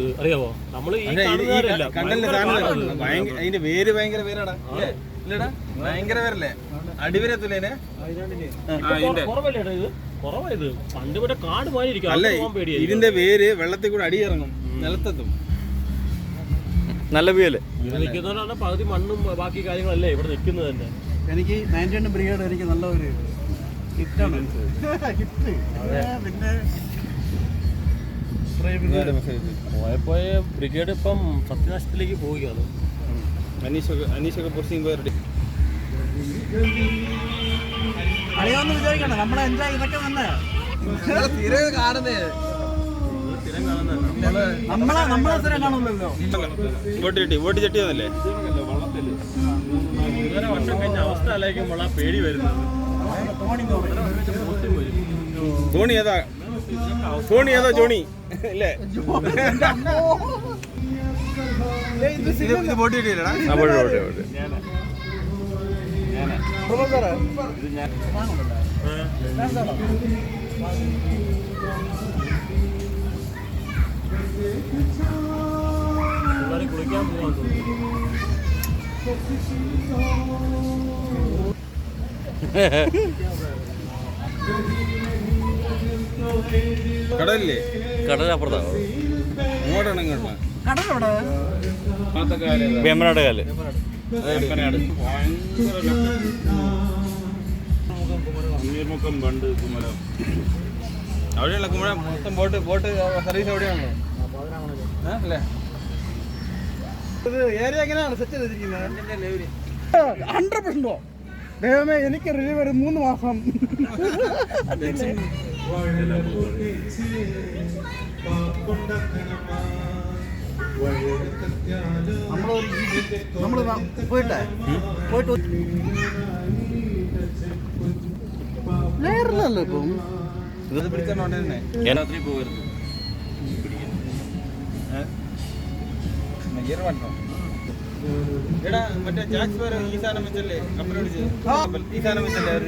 അറിയാവോ? ഭയങ്കര അതിന്റെ വേര് ഭയങ്കര പേരാടാ? ഇല്ലടാ? ഭയങ്കര പേരല്ലേ? കുറവായത് പണ്ട് ഇവിടെ കാട് അല്ല ഇതിന്റെ വേര് വെള്ളത്തിൽ കൂടെ അടി ഇറങ്ങും നിലത്തെത്തും. നല്ല നിൽക്കുന്നവരാണ് പകുതി മണ്ണും ബാക്കി കാര്യങ്ങളല്ലേ ഇവിടെ നിൽക്കുന്നത് തന്നെ. എനിക്ക് നയന്റി ബ്രിഗേഡ് എനിക്ക് നല്ല ഒരു ഹിറ്റാണ്. ഹിറ്റ്. പിന്നെ പോയപ്പോയ ബ്രിഗേഡ് ഇപ്പം സത്യനാശത്തിലേക്ക് പോവുകയാണ് അനീഷൊക്കെ അനീഷൊക്കെ പൊസിയും പോയി റെഡി അറിയാമെന്ന് വിചാരിക്കണ്ട നമ്മളെ എൻജോയ് ഇതൊക്കെ തന്നെ നമ്മളെ നമ്മളെ സ്ഥലം കാണുമല്ലോ വോട്ട് കിട്ടി വോട്ട് ചട്ടി വർഷം കഴിഞ്ഞ അവസ്ഥ ആലോചിക്കുമ്പോൾ ആ പേടി വരുന്നത് ധോണി ഏതാ ധോണി ഏതോ ജോണി? അല്ലേ കുളിക്കാൻ പോകാൻ തോന്നുന്നു കടലില്ലേ? കടലപ്പുറത്താണ്. ഇങ്ങോട്ടാണ് കടലെവിടെ? വേമ്പനാട് കാൽ. നീർമുക്കം ബണ്ട് കുമരം അവിടെയുള്ള കുമരം മൊത്തം ബോട്ട് ബോട്ട് സർവീസ് എവിടെയാണല്ലോ ആ, അല്ലേ? ഇത് ഏരിയ എങ്ങനെയാണ് സെറ്റ് ചെയ്തിരിക്കുന്നത്? ഹൺഡ്രഡ് പെർസെന്റോ ദൈവമേ എനിക്ക് റിലീവ് ഒരു മൂന്ന് മാസം. നമ്മളൊരു നമ്മൾ പോയിട്ടെ പോയിട്ട് ലെയറിലല്ലോ ഇപ്പം ഇത് പിടിച്ചോണ്ട് തന്നെ രാത്രി പോകരുത് ഗിയർ വണ്ടോ എടാ മറ്റേ ജാക്സ് ഈ സാധനം വെച്ചല്ലേ കമ്പനി ഈ സാധനം വെച്ചല്ലേ അവർ